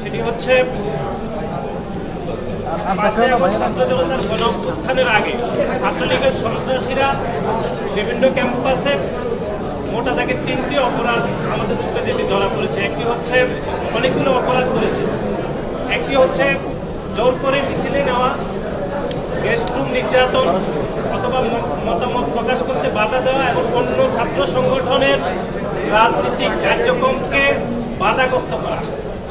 সেটি হচ্ছে পাঁচই ছাত্র জনতার গণ আগে ছাত্রলীগের সন্ত্রাসীরা বিভিন্ন ক্যাম্পাসে মোটা থেকে তিনটি অপরাধ আমাদের চোখে যেটি ধরা পড়েছে। একটি হচ্ছে অনেকগুলো অপরাধ করেছে। একটি হচ্ছে জোর করে মিছিলে নেওয়া গেস্ট রুম নির্যাতন অথবা মতামত প্রকাশ করতে বাধা দেওয়া এবং অন্য ছাত্র সংগঠনের রাজনৈতিক কার্যক্রমকে বাধাগ্রস্ত করা।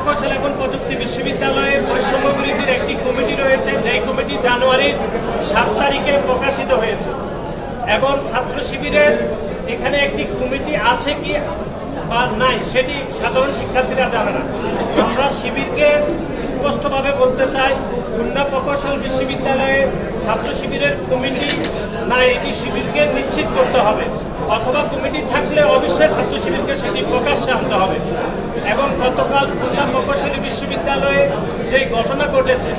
প্রকৌশল এবং প্রযুক্তি বিশ্ববিদ্যালয়ে বৈষম্য বিরোধীর একটি কমিটি রয়েছে, যেই কমিটি জানুয়ারির সাত তারিখে প্রকাশিত হয়েছে। এবং ছাত্র শিবিরের এখানে একটি কমিটি আছে কি বা নাই, সেটি সাধারণ শিক্ষার্থীরা জানে না। আমরা শিবিরকে স্পষ্টভাবে বলতে চাই, খুলনা প্রকৌশল বিশ্ববিদ্যালয়ে ছাত্র শিবিরের কমিটি না, এটি শিবিরকে নিশ্চিত করতে হবে। অথবা কমিটি থাকলে অবশ্যই ছাত্র শিবিরকে সেটি প্রকাশ্যে আনতে হবে। এবং গতকাল খুলনা প্রকৌশলী বিশ্ববিদ্যালয়ে যে ঘটনা ঘটেছে,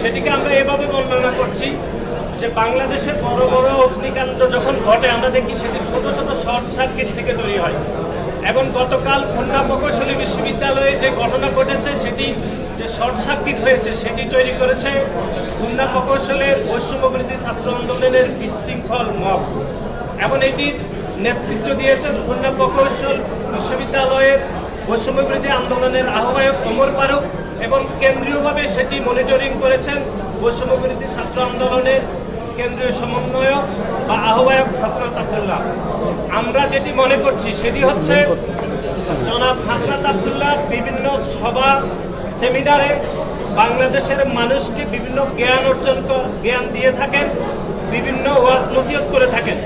সেটিকে আমরা এভাবে বর্ণনা করছি যে বাংলাদেশের বড় বড় অগ্নিকাণ্ড যখন ঘটে, আমরা দেখি সেটি ছোট ছোট শর্ট সার্কিট থেকে তৈরি হয়। এবং গতকাল খুলনা প্রকৌশলী বিশ্ববিদ্যালয়ে যে ঘটনা ঘটেছে, সেটি যে শর্ট সার্কিট হয়েছে, সেটি তৈরি করেছে খুলনা প্রকৌশলের বৈষম্যবৃদ্ধি ছাত্র আন্দোলনের বিশৃঙ্খল মব। এবং এটির নেতৃত্ব দিয়েছেন খুলনা প্রকৌশল বিশ্ববিদ্যালয়ের বৈষম্যবৃদ্ধি আন্দোলনের আহ্বায়ক ওমর ফারুক এবং কেন্দ্রীয়ভাবে সেটি মনিটরিং করেছেন বৈষম্যবৃদ্ধি ছাত্র আন্দোলনের কেন্দ্রীয় সমন্বয়ক বা আহ্বায়ক হাসনাত আবদুল্লাহ। আমরা যেটি মনে করছি সেটি হচ্ছে জনাব হাসনাত আবদুল্লাহ বিভিন্ন সভা, সেমিনারে বাংলাদেশের মানুষকে বিভিন্ন জ্ঞান অর্জন জ্ঞান দিয়ে থাকেন, বিভিন্ন ওয়াজ নসিহত করে থাকেন।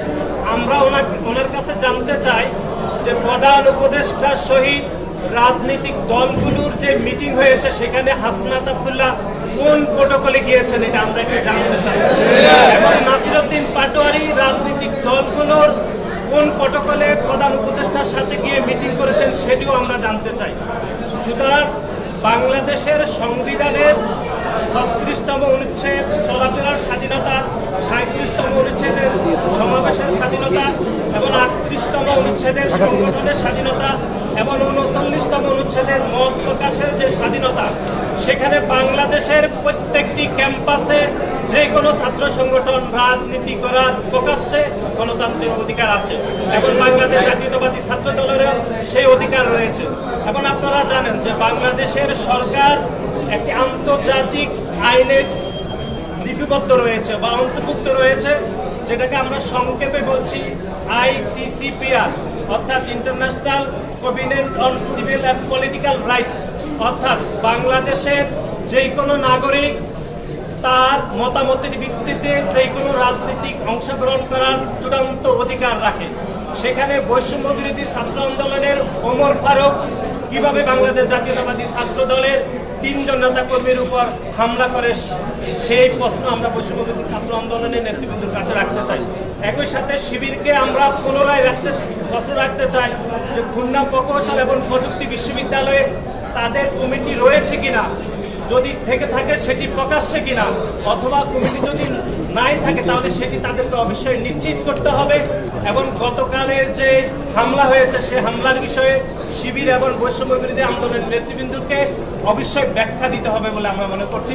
আমরা ওনার ওনার কাছে জানতে চাই যে প্রধান উপদেষ্টার সহিত রাজনৈতিক দলগুলোর যে মিটিং হয়েছে, সেখানে হাসনাত আবদুল্লাহ কোন প্রোটোকলে গিয়েছেন এটা আমরা একটু জানতে চাই। এবং নাসিরুদ্দিন পাটোয়ারি রাজনৈতিক দলগুলোর কোন প্রোটোকলে প্রধান উপদেষ্টার সাথে গিয়ে মিটিং করেছেন সেটিও আমরা জানতে চাই। সুতরাং বাংলাদেশের সংবিধানের ছত্রিশতম অনুচ্ছেদ, চলাফেরার স্বাধীনতা সাঁত্রিশতম অনুচ্ছেদের সমাবেশের স্বাধীনতা এবং আটত্রিশতম অনুচ্ছেদের সংগঠনের স্বাধীনতা এবং উনচল্লিশতম অনুচ্ছেদের মত প্রকাশের যে স্বাধীনতা, সেখানে বাংলাদেশের প্রত্যেকটি ক্যাম্পাসে যে কোনো ছাত্র সংগঠন রাজনীতি করার প্রকাশ্যে গণতান্ত্রিক অধিকার আছে। এবং বাংলাদেশ জাতীয়তাবাদী ছাত্র দলেরও সেই অধিকার রয়েছে। এবং আপনারা জানেন যে বাংলাদেশের সরকার একটি আন্তর্জাতিক আইনে লিপিবদ্ধ রয়েছে বা অন্তর্ভুক্ত রয়েছে, যেটাকে আমরা সংক্ষেপে বলছি আইসিসিপিআর। অর্থাৎ international covenant on civil and political rights অর্থাৎ বাংলাদেশের যে কোনো নাগরিক তার মতামতের ভিত্তিতে যে কোনো রাজনৈতিক অংশগ্রহণ করার চূড়ান্ত অধিকার রাখে। সেখানে বৈষম্য বিরোধী ছাত্র আন্দোলনের ওমর ফারুক কীভাবে বাংলাদেশ জাতীয়তাবাদী ছাত্র দলের তিনজন নেতা কর্মীর উপর হামলা করে, সেই প্রশ্ন আমরা পশ্চিমবঙ্গের ছাত্র আন্দোলনের নেতৃবৃন্দের কাছে রাখতে চাই। একই সাথে শিবিরকে আমরা পুনরায় রাখতে, প্রশ্ন রাখতে চাই যে খুলনা প্রকৌশল এবং প্রযুক্তি বিশ্ববিদ্যালয়ে তাদের কমিটি রয়েছে কিনা? যদি থেকে থাকে, সেটি প্রকাশ্যে কিনা? অথবা কমিটি যদি নাই থাকে, তাহলে সেটি তাদেরকে অবশ্যই নিশ্চিত করতে হবে? এবং গতকালের যে হামলা হয়েছে, সে হামলার বিষয়ে শিবির এবং বৈষম্য বিরোধী আন্দোলনের নেতৃবৃন্দকে অবশ্যই ব্যাখ্যা দিতে হবে বলে আমরা মনে করছি।